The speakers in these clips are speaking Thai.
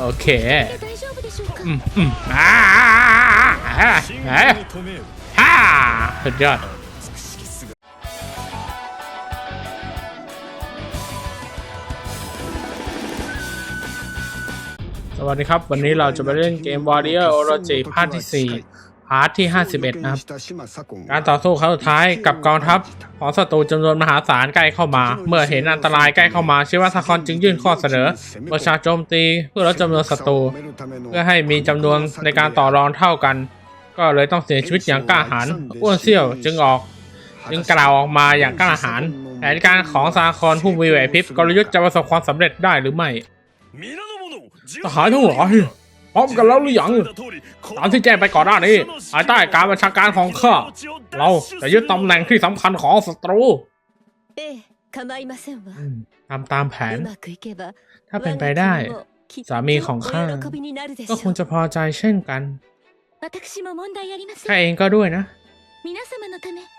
โอเคอืมอืมอ่าฮ่าสุดยอดสวัสดีครับ วันนี้เราจะมาเล่นเกม Warrior Orochi ภาคที่ 4 พาร์ทที่ 51 นะครับ การต่อสู้ครั้งสุดท้ายกับกองทัพของศัตรูจำนวนมหาศาลใกล้เข้ามา เมื่อเห็นอันตรายใกล้เข้ามาชิวาสคอนจึงยื่นข้อเสนอประชาโจมตีเพื่อลดจำนวนศัตรูเพื่อให้มีจำนวนในการต่อรองเท่ากัน ก็เลยต้องเสียชีวิตอย่างกล้าหาญอ้วนเซี่ยวจึงออก จึงกล่าวออกมาอย่างกล้าหาญแผนการของซาคอนผู้มีไหวพริบกลยุทธ์จะประสบความสำเร็จได้หรือไม่ทหารทั้งหลาย พร้อมกันแล้วหรือยังตามที่แจ้งไปก่อนหน้านี้ภายใต้การบัญชาการของข้าเราจะยึดตำแหน่งที่สำคัญของศัตรูทำตามแผน ถ้าเป็นไปได้ สามีของข้าก็คงจะพอใจเช่นกันข้าเองก็ด้วยนะ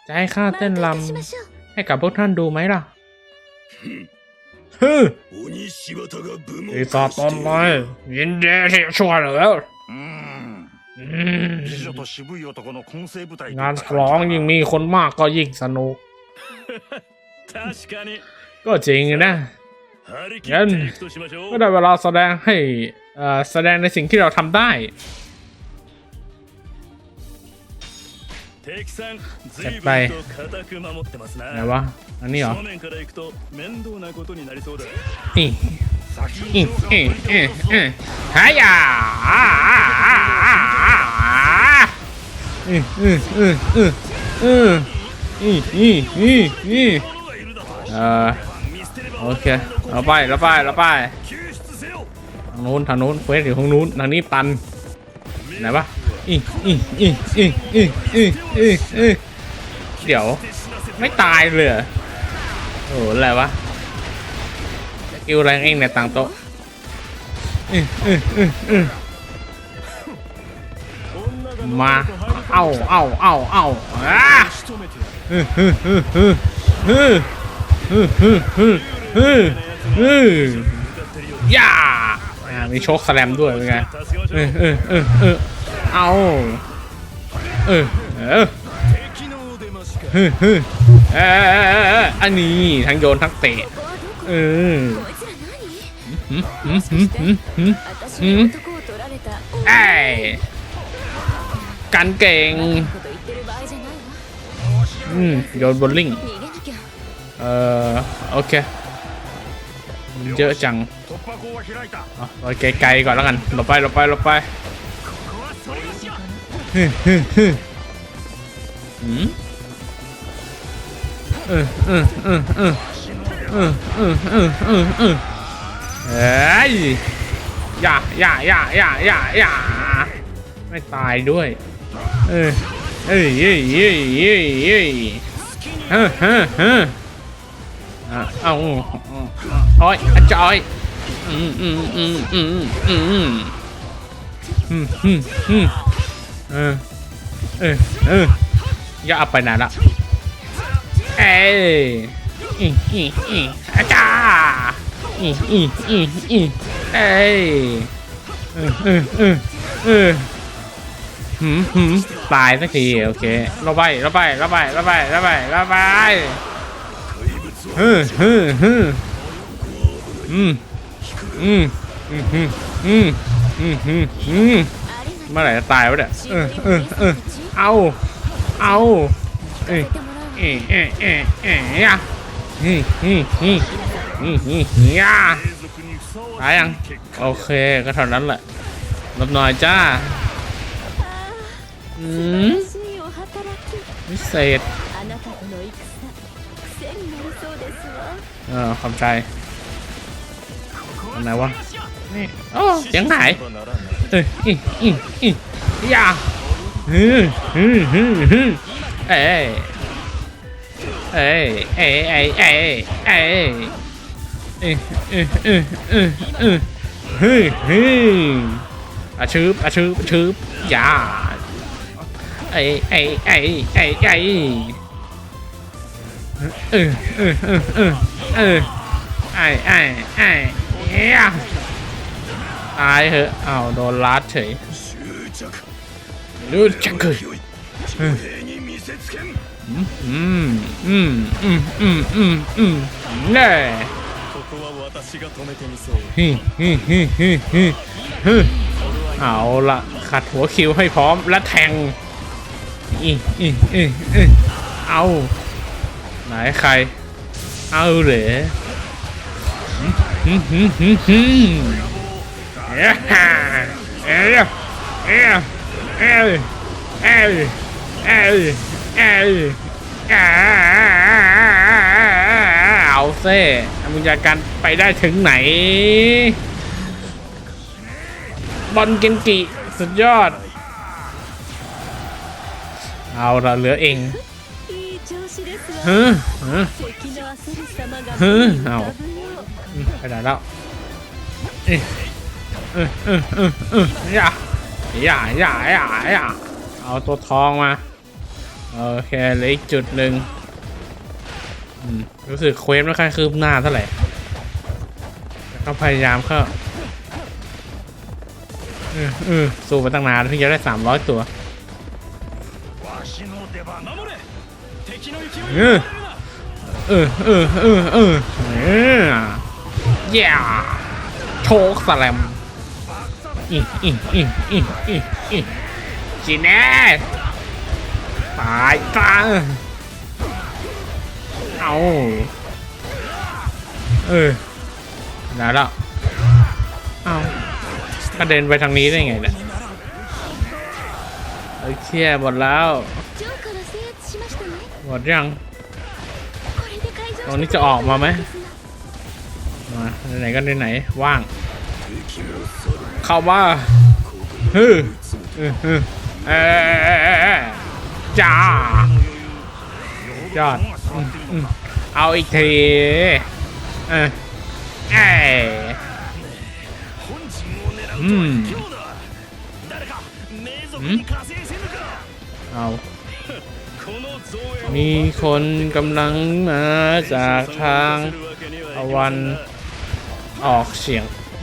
จะให้ข้าเต้นลำให้กับพวกท่านดูไหมล่ะ ฮึปีศาจตนไม้ยินดีที่ช่วยเหลืองานฉลองยิ่งมีคนมากก็ยิ่งสนุก ก็จริงนะงั้นก็ได้เวลาแสดงให้แสดงในสิ่งที่เราทำได้ จัไปไหนวะอันนี้เหรอนี่หายาเออเออเออเออเอออืออืออืออือเออโอเคเราไปเราไปเราไปทางนู้นทางนู้นเควสอยู่ทางนู้นทางนี้ตันไหนปะ อีอีอีอีอีอีอีเดี๋ยว ไม่ตายเลยโอ้โหอะไรวะสกิวแรงเองเนี่ยต่างโต๊ะมาเอาเอาเอาเอาอะย่ามีโชคแสลมด้วยเป็นไงเออเออเออ เอาเออเออเฮ้ยเฮ้อออันนี้ทั้งโยนทั้งเตะเออไอ้กันเก่งอืมโยนบอลลิงเอ่อโอเคเยอะจังอ๋อไปไกลๆก่อนแล้วกันหลบไปหลบไปหลบไป ฮึฮึฮึหืมเออเออเออเออเออเออเออเออเออเฮ้ยอย่าอย่าอย่าอย่าอย่าอย่าไม่ตายด้วย เออเอ้ยเอ้ยเอ้ยเอ้ยเอ้ยเฮ้อเฮ้อเฮ้ออะเอาโอ้ยอจอยอืมอืมอืมอืมอืมอืมอืมอืมอืม เออ เออ เออย่าอับไปนานละ เอ้ยอีอีอีอาจ้าอีอีอีอีเอ้ยเออเออเออเออหืมหืมตายสักทีโอเคระไปยระไปยระไปยระไปยระไปยระบายเฮ้อเฮ้อเฮ้ออืมอืมอืมอืมอืมอืม มื่อไหร่จะตายวะเนี่ยเออเออเออเอาเอาเอ้ยเอ้ยเอ้ยเอ้ยอยนี่นี่นี่นี่นี่าตายยังโอเคก็เท่านั้นแหละรับหน่อยจ้าอืมพิเศษเออขอบใจอะไรวะนี่โอ้เสียงหาย ừ ừ ừ ừ. Yeah. ừ ừ ừ ừ. Ê ê. Ê ê ê ê ê. Ê ê ê ê hư hư à chớp à chớp chớp. Dạ. Ê ê ê ê ê. Ừ ừ ừ ừ. Ừ. Ai ai ai. Yeah. อายเหอะอ้าวโดนลัดเฉยรู้จักเลยอืมอืมอืมอืมอืมอืมแน่ฮึฮึฮึฮึฮึฮึเอาละขัดหัวคิวให้พร้อมและแทงอีอีอีอีเอาไหนใคร เอาเหรอฮึฮึฮึฮึ เอ้ยเอ้ยเอ้ยเอยาเซ่มึงจะกันไปได้ถึงไหน บอลเกนกิ สุดยอด เอาเราเหลือเองเฮ้อเฮ้อเฮ้อเอาไปได้แล้ว อย่าอย่าอย่าอย่าอย่าเอาตัวทองมา โอเคเหลืออีกจุดหนึ่งรู้สึกเควสไม่ค่อยคืบหน้าเท่าไหร่ก็พยายามเข้าสู้มาตั้งนานเพิ่งจะได้สามร้อยตัวเออเออเออเออเออเย่โชกสแลม จีนแน่ตายตาเอาเออแล้วเอากระเด็นไปทางนี้ได้ไงเนี่ยเอ้ยเชี่หมดแล้ว หมดยังตอนนี้จะออกมาไหมมาไหนกันไหนว่าง เข้ามาฮึฮึเออจ้าจอดเอาอีกทีเออเออืมเอามีคนกำลังมาจากทางวันออกเฉียง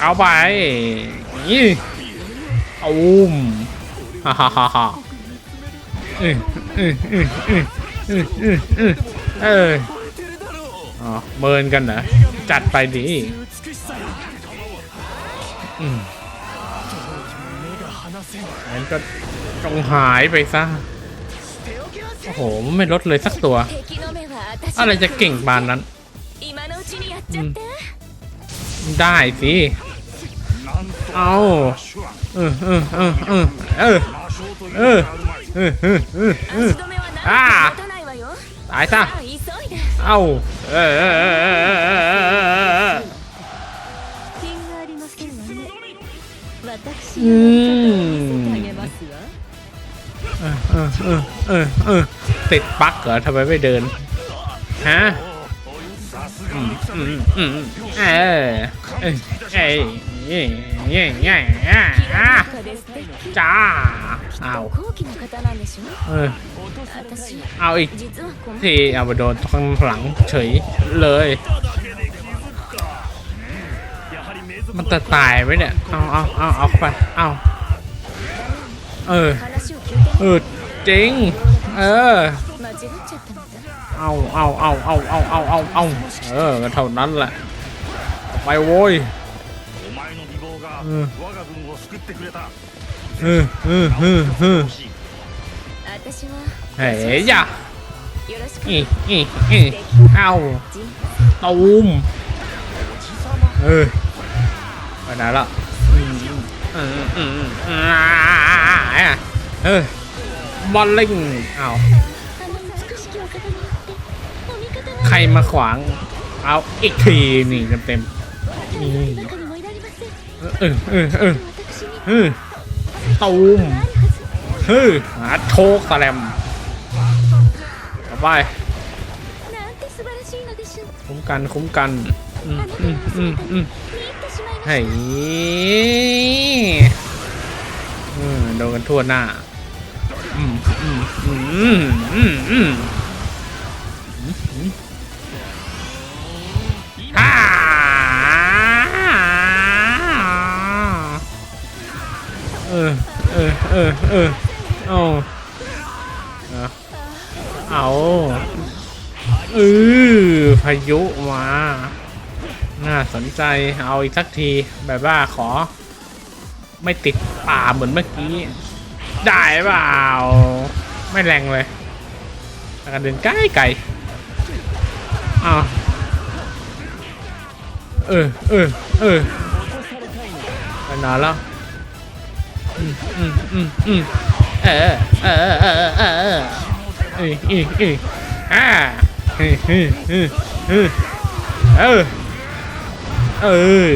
เอาไปนี่เอาอุ้มฮ่าฮ่าฮ่าฮ่าเออเออเออเออเออเอเออเอ๋อเมินกันเหรอจัดไปดิอืมงั้นก็จงหายไปซะโอ้โห ไม่ลดเลยสักตัว อะไรจะเก่งบานนั้น ได้สิ เอาเออเออเออเออเออเออเออเออเออเอออ่าตายซะเอาเออเออเออเออเอออืมเออเออเออเออเออติดปักเหรอทำไมไม่เดินฮะอืมอืมอืมเออเออเออ ย่เย่เย่จ้าเอาเออเอาอีกทีเอาไปโดนข้างหลังเฉยเลย มันจะตายไหมเนี่ย เอาเอาเอาเอาไป เอาเออ เออจริง เออ เอาเอาเอาเอาเอาเอาเอาเออเท่านั้นแหละไปโว้ย が我が軍を救ってくれたうんうんうんうん私はええじゃよろしくいいいいいいあおあおんเออไปไหนละอืมอืบอลลิงเอาใครมาขวาง เอาอีกทีนี่เต็มเนี่ เออเออเออเออตูมเฮ้ยหาโชกสแลมไปคุ้มกันคุ้มกันอืมอืมอืมอืมให้โดนกันทั่วหน้าอืมอืมอืมอืมอืม อ เออ เออ เออเอาเอาเอาเออพายุมา น่าสนใจเอาอีกสักที แบบว่าขอ ไม่ติดป่าเหมือนเมื่อกี้ ได้เปล่า ไม่แรงเลยแล้วก็เดินใกล้ไกลอ้าวเออ เออ เออไปนอนแล้ว อืมอืมอืมอืมเออเออเออเออเออเออเออเออเอออ่าเออเออเออเออเออเออ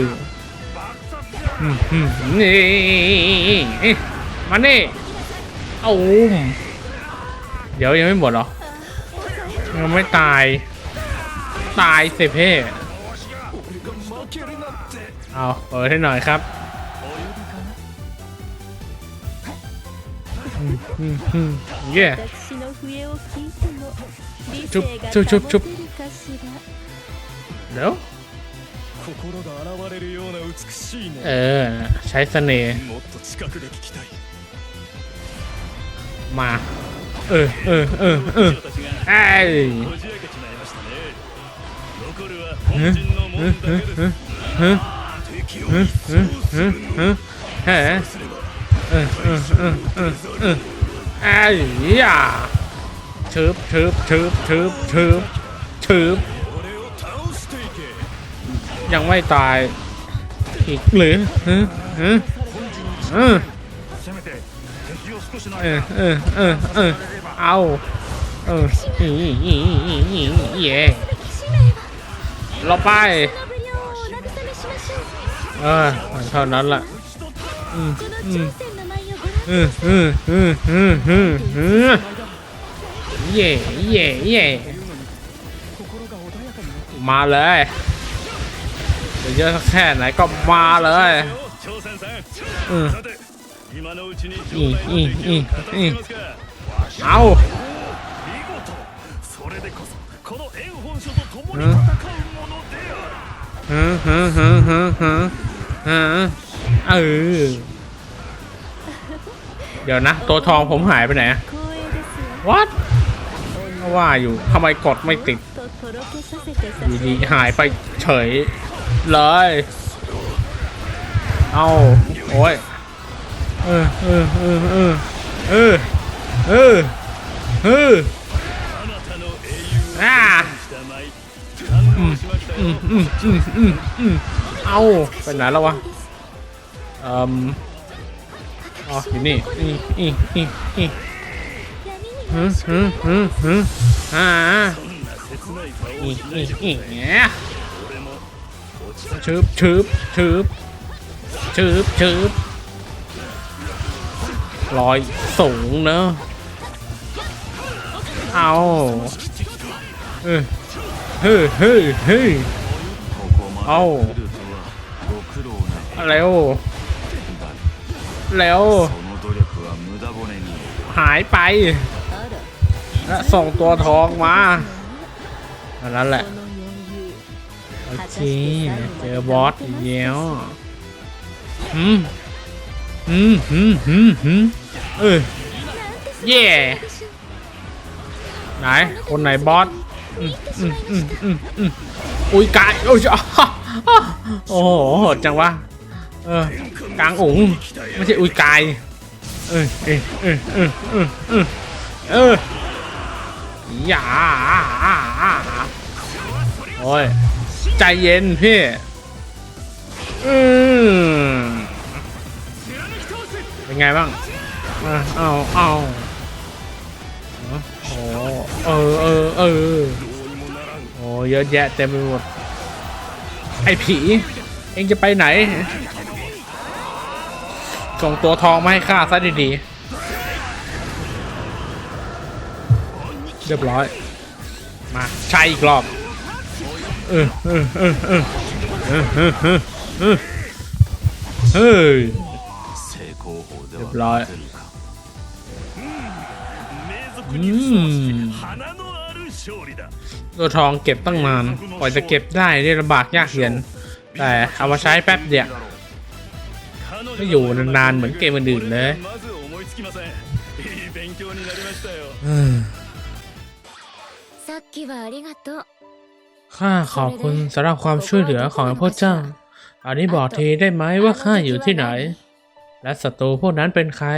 อืมอืมนี่มานี่เอาเดี๋ยวยังไม่หมดเหรอยังไม่ตาย ตายสิเพ่เอาเปิดให้หน่อยครับ うんうん。イエーの笛を聞いても理性が保てるかしら。だよ心が現れるような美しいね。ええใช้เสน่ห์もっと近くで聞きたい。まあ。เออเออเออเออไอ้残るは本人の門だけです敵を一掃するのそうすればうんうんうんうんうん。 ไอ้ยาชืบชืบชืบชืบชืบชืบยังไม่ตาย อีกหรือเออเออเออเออเออเออเอาเออเย่เราไปเออเท่านั้นแหละอืมอืม เย่เย่เย่มาเลยจะเยอะแค่ไหนก็มาเลยอืมอืมอืมอีเอาเออ เดี๋ยวนะ ตัวทองผมหายไปไหนวัดว่าอยู่ทำไมกดไม่ติดอยู่ดีหายไปเฉยเลย เอาโอ้ยเออเออเออเออเออเออเออาไปไหนแล้ววะอืม อ๋ออยู่นี่อีอีอีอีฮึฮึฮึฮึอ่าอีอีอีเงี้ยชืบชืบชืบชืบชืบลอยสูงเนอะเอาเฮ้ยเฮ้ยเฮ้ยเอาเร็ว แล้วหายไปและส่งตัวทองมาอันนั้นแหละ โอเค เจอบอสอีกแล้วอืมอืมอืมอืมอืมเออเย่ไหน คนไหนบอสอืมอืมอืมอืมอุ้ยกายโอ้ยโอ้โหจังวะ เออกลางอุ๋งไม่ใช่อุยกาย เออเออเออเออเออเออเอออย่าโอ้ยใจเย็นพี่อืมเป็นไงบ้างเอาเอาโอ้เออเออเออโอ้เยอะแยะเต็มไปหมด ไอ้ผี เองจะไปไหน ส่งตัวทองมาให้ข้าซะดีๆ เรียบร้อย มาใช่อีกรอบเออเออเออเออเออเออเฮ้ยเรียบร้อยตัวทองเก็บตั้งนานปล่อยจะเก็บได้ได้ลำบากยากเหย็น แต่เอามาใช้แป๊บเดียว ไม่อยู่นานๆเหมือนเกมอื่นๆเลยข้าขอบคุณสำหรับความช่วยเหลือของพระเจ้า อันนี้บอกทีได้ไหมว่าข้าอยู่ที่ไหน และศัตรูพวกนั้นเป็นใคร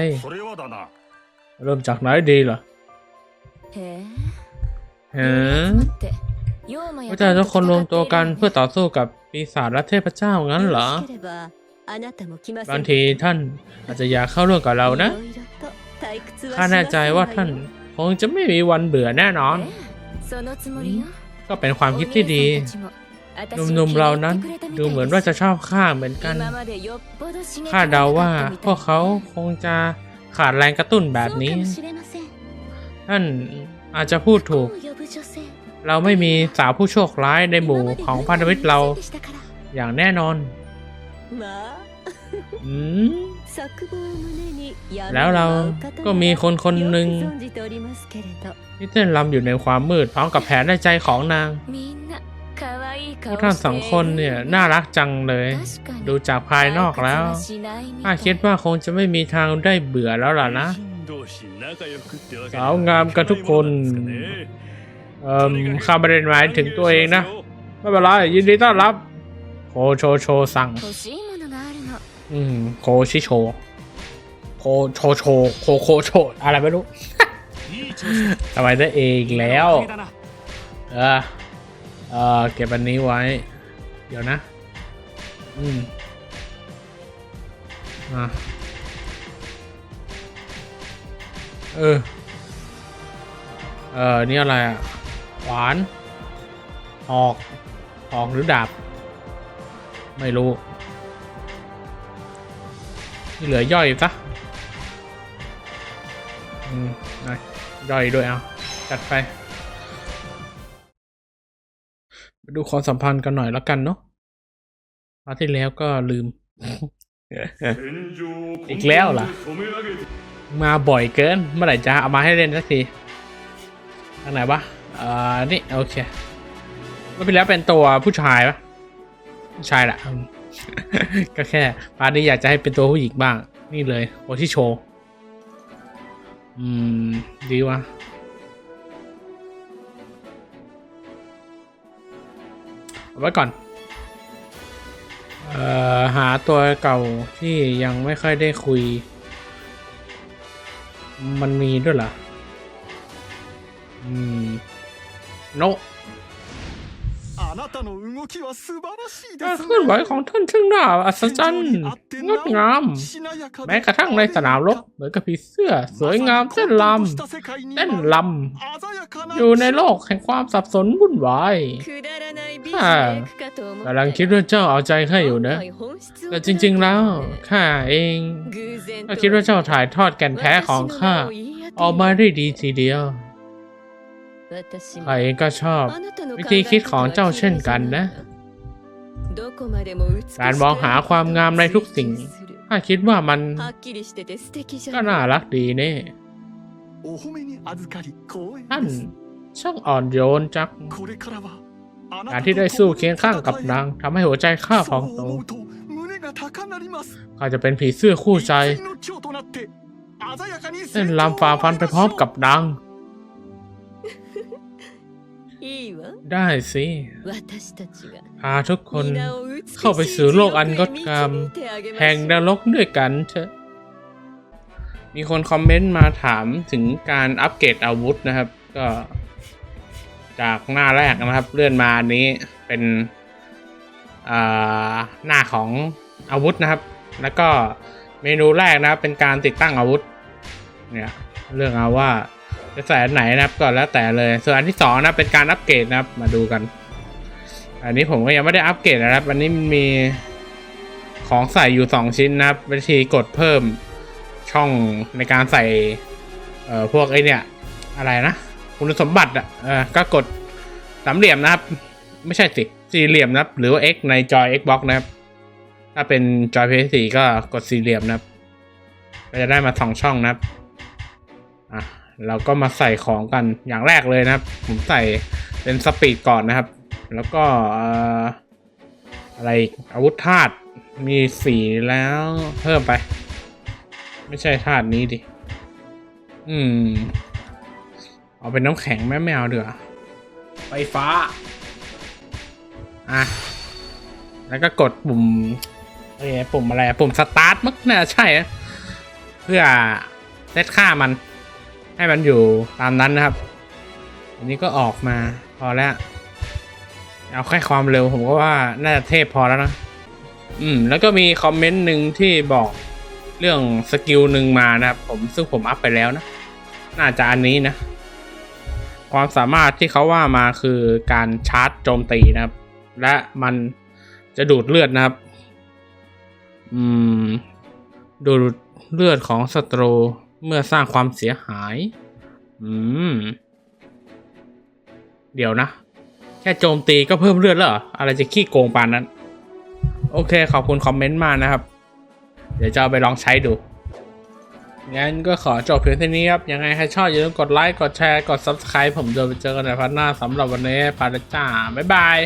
เริ่มจากไหนดีล่ะเฮ้พระเจ้าทุกคนรวมตัวกันเพื่อต่อสู้กับปีศาจและเทพเจ้างั้นเหรอ บางทีท่านอาจจะอยากเข้าร่วมกับเรานะ ข้าแน่ใจว่าท่านคงจะไม่มีวันเบื่อแน่นอน ก็เป็นความคิดที่ดีหนุ่มๆเรานั้นดูเหมือนว่าจะชอบข้าเหมือนกัน ข้าเดาว่าพวกเขาคงจะขาดแรงกระตุ้นแบบนี้ท่านอาจจะพูดถูก เราไม่มีสาวผู้โชคร้ายในหมู่ของพันธมิตรเราอย่างแน่นอน แล้วเราก็มีคนคนหนึ่งที่เต้นรำอยู่ในความมืดพร้อมกับแผนในใจของนางผู้ท่านสองคนเนี่ยน่ารักจังเลย ดูจากภายนอกแล้วข้าคิดว่าคงจะไม่มีทางได้เบื่อแล้วล่ะนะ สาวงามกันทุกคน เอ่อข้าไม่ได้หมายถึงตัวเองนะ ไม่เป็นไรยินดีต้อนรับโคโชโชสั่ง อืมโคชิโชโคโชโชโคโคโชอะไรไม่รู้ทำไมได้เองแล้วเออเออเก็บอันนี้ไว้ เดี๋ยวนะ อืมอะเออ เออ นี่อะไรอะ ขวาน ออก ออกหรือดาบ ไม่รู้ เหลือย่อยซะอืมนะย่อยด้วยเอาจัดไปมาดูความสัมพันธ์กันหน่อยแล้วกันเนาะมาที่แล้วก็ลืม อีกแล้วเหรอมาบ่อยเกิน เมื่อไหร่จะเอามาให้เล่นสักทีทางไหนวะอ่านี่ โอเคเมื่อไปแล้วเป็นตัวผู้ชายปะผู้ชายแหละ ก็แค่พาร์ทนี้อยากจะให้เป็นตัวผู้หญิงบ้าง นี่เลยโอที่โชว์อืม ดีวะเอาไว้ก่อน เอ่อ หาตัวเก่าที่ยังไม่ค่อยได้คุย มันมีด้วยเหรอ อืม โน การเคลื่อนไหวของท่านช่างน่าอัศจรรย์งดงาม แม้กระทั่งในสนามรบเหมือนกับผีเสื้อ สวยงามเต้นลำเต้นลำอยู่ในโลกแห่งความสับสนวุ่นวายข้ากำลังคิดว่าเจ้าเอาใจข้าอยู่นะ แต่จริง ๆแล้วข้าเองก็คิดว่าเจ้าถ่ายทอดแก่นแท้ของข้าออกมาได้ดีทีเดียว ข้าเองก็ชอบ วิธีคิดของเจ้าเช่นกันนะ การมองหาความงามในทุกสิ่งข้าคิดว่ามันก็น่ารักดีนี่ท่านช่างอ่อนโยนจักการที่ได้สู้เคียงข้างกับนางทำให้หัวใจข้าพองโตข้าจะเป็นผีเสื้อคู่ใจเต้นลำฝ่าฟันไปพร้อมกับนาง ได้สิพาทุกคนเข้าไปสู่โลกอันงดงามแห่งนรกด้วยกันเถอะ มีคนคอมเมนต์มาถามถึงการอัปเกรดอาวุธนะครับ ก็ จากหน้าแรกนะครับ เลื่อนมาอันนี้เป็นอ่าหน้าของอาวุธนะครับ แล้วก็เมนูแรกนะครับเป็นการติดตั้งอาวุธ เนี่ย เรื่องเอาว่า จะใส่อันไหนนะครับก็แล้วแต่เลย ส่วนอันที่สองนะเป็นการอัปเกรดนะครับ มาดูกัน อันนี้ผมก็ยังไม่ได้อัปเกรดนะครับ อันนี้มีของใส่อยู่สองชิ้นนะครับวิธีกดเพิ่มช่องในการใส่ เอ่อพวกไอเนี่ย อะไรนะคุณสมบัติอะเออก็กดสามเหลี่ยมนะครับ ไม่ใช่สิสี่เหลี่ยมนะครับ หรือว่า X ในจอย Xbox นะครับ ถ้าเป็นจอย PS4 ก็กดสี่เหลี่ยมนะครับ ก็จะได้มาสองช่องนะครับ เราก็มาใส่ของกันอย่างแรกเลยนะครับ ผมใส่เป็นสปีดก่อนนะครับ แล้วก็เอ่ออะไรอีกอาวุธธาตุมีสีแล้วเพิ่มไป ไม่ใช่ธาตุนี้ดิ อืม เอาเป็นน้ำแข็งแม่ไม่เอาเดือไฟฟ้า อะ แล้วก็กดปุ่มเอ้ยปุ่มอะไรอะปุ่มสตาร์ทมั้งน่าใช่นะเพื่อเซตค่ามัน ให้มันอยู่ตามนั้นนะครับ อันนี้ก็ออกมาพอแล้ว เอาแค่ความเร็วผมก็ว่าน่าจะเทพพอแล้วนะ อืม แล้วก็มีคอมเมนต์หนึ่งที่บอกเรื่องสกิลหนึ่งมานะครับ ผมซึ่งผมอัพไปแล้วนะ น่าจะอันนี้นะ ความสามารถที่เขาว่ามาคือการชาร์จโจมตีนะครับ และมันจะดูดเลือดนะครับ อืม ดูดเลือดของศัตรู เมื่อสร้างความเสียหาย อืม เดี๋ยวนะ แค่โจมตีก็เพิ่มเลือดแล้วเหรอ อะไรจะขี้โกงปานนั้น โอเค ขอบคุณคอมเมนต์มากนะครับ เดี๋ยวจะเอาไปลองใช้ดู งั้นก็ขอจบเพียงเท่านี้ครับ ยังไงใครชอบอย่าลืมกดไลค์ กดแชร์ กด Subscribe ผมจะไปเจอกันในพัฒหน้าสำหรับวันนี้ไปแล้วจ้า บ๊ายบาย